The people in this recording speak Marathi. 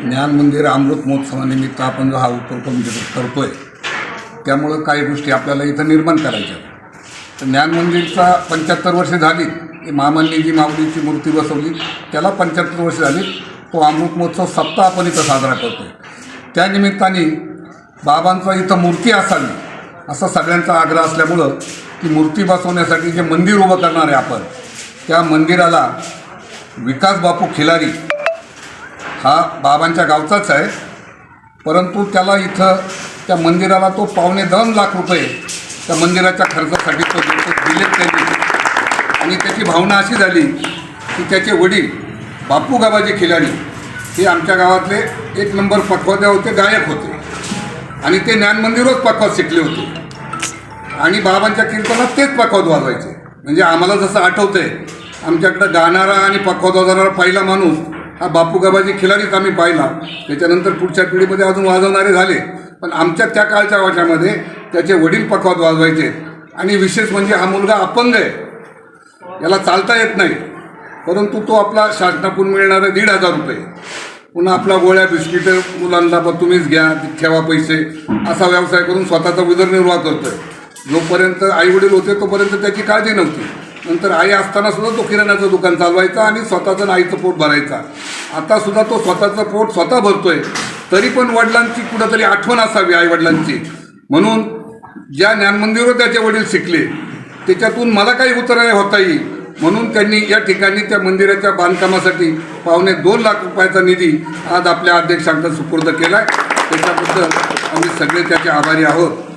ज्ञान मंदिर अमृत महोत्सवानिमित्त आपण जो हा उपक्रम करतो आहे त्यामुळं काही गोष्टी आपल्याला इथं निर्माण करायच्या तर ज्ञान मंदिरचा पंच्याहत्तर वर्ष झाली की मामांनी जी माऊलीची मूर्ती बसवली त्याला पंच्याहत्तर वर्ष झाली तो अमृत महोत्सव सप्ताह आपण इथं साजरा करतो आहे त्यानिमित्ताने बाबांचा इथं मूर्ती असावी असा सगळ्यांचा आग्रह असल्यामुळं ती मूर्ती बसवण्यासाठी जे मंदिर उभं करणार आहे आपण त्या मंदिराला विकास बापू खिलारी हा बाबांच्या गावचाच आहे. परंतु त्याला इथं त्या मंदिराला तो पावणे दोन लाख रुपये त्या मंदिराच्या खर्चासाठी तो देतो दिलेत त्यांनी. आणि त्याची भावना अशी झाली की त्याचे वडील बापू गावाचे खिलाडी हे आमच्या गावातले एक नंबर पखवाद्या होते गायक होते. आणि ते ज्ञान मंदिरच पखवाद शिकले होते. आणि बाबांच्या कीर्तनात तेच पखवाद वाजवायचे. म्हणजे आम्हाला जसं आठवतंय आमच्याकडं गाणारा आणि पखवाद वाजवणारा पहिला माणूस हा बापू गाबाजी खिलाडीच आम्ही पाहिला. त्याच्यानंतर पुढच्या पिढीमध्ये अजून वाजवणारे झाले. पण आमच्या त्या काळच्या वाशामध्ये त्याचे वडील पखवाद वाजवायचे. आणि विशेष म्हणजे हा मुलगा अपंग आहे. याला चालता येत नाही. परंतु तो आपला शासनाकडून मिळणारे दीड हजार रुपये. पुन्हा आपला गोळ्या बिस्किटं मुलांना बा तुम्हीच घ्या ठेवा पैसे असा व्यवसाय करून स्वतःचा उदरनिर्वाह करतोय. जोपर्यंत आई वडील होते तोपर्यंत त्याची काळजी नव्हती. नंतर आई असताना सुद्धा तो किराण्याचं दुकान चालवायचा आणि स्वतःचं आईचं पोट भरायचा. आता सुद्धा तो स्वतःचं पोट स्वतः भरतोय. तरी पण वडिलांची कुठंतरी आठवण असावी आई वडिलांची म्हणून ज्या ज्ञानमंदिरवर त्याचे वडील शिकले त्याच्यातून मला काही उतराय होता येईल म्हणून त्यांनी या ठिकाणी त्या मंदिराच्या बांधकामासाठी पावणे दोन लाख रुपयाचा निधी आज आपल्या अध्यक्षांना सुपूर्द केला आहे त्याच्याबद्दल आम्ही सगळे त्याचे आभारी आहोत.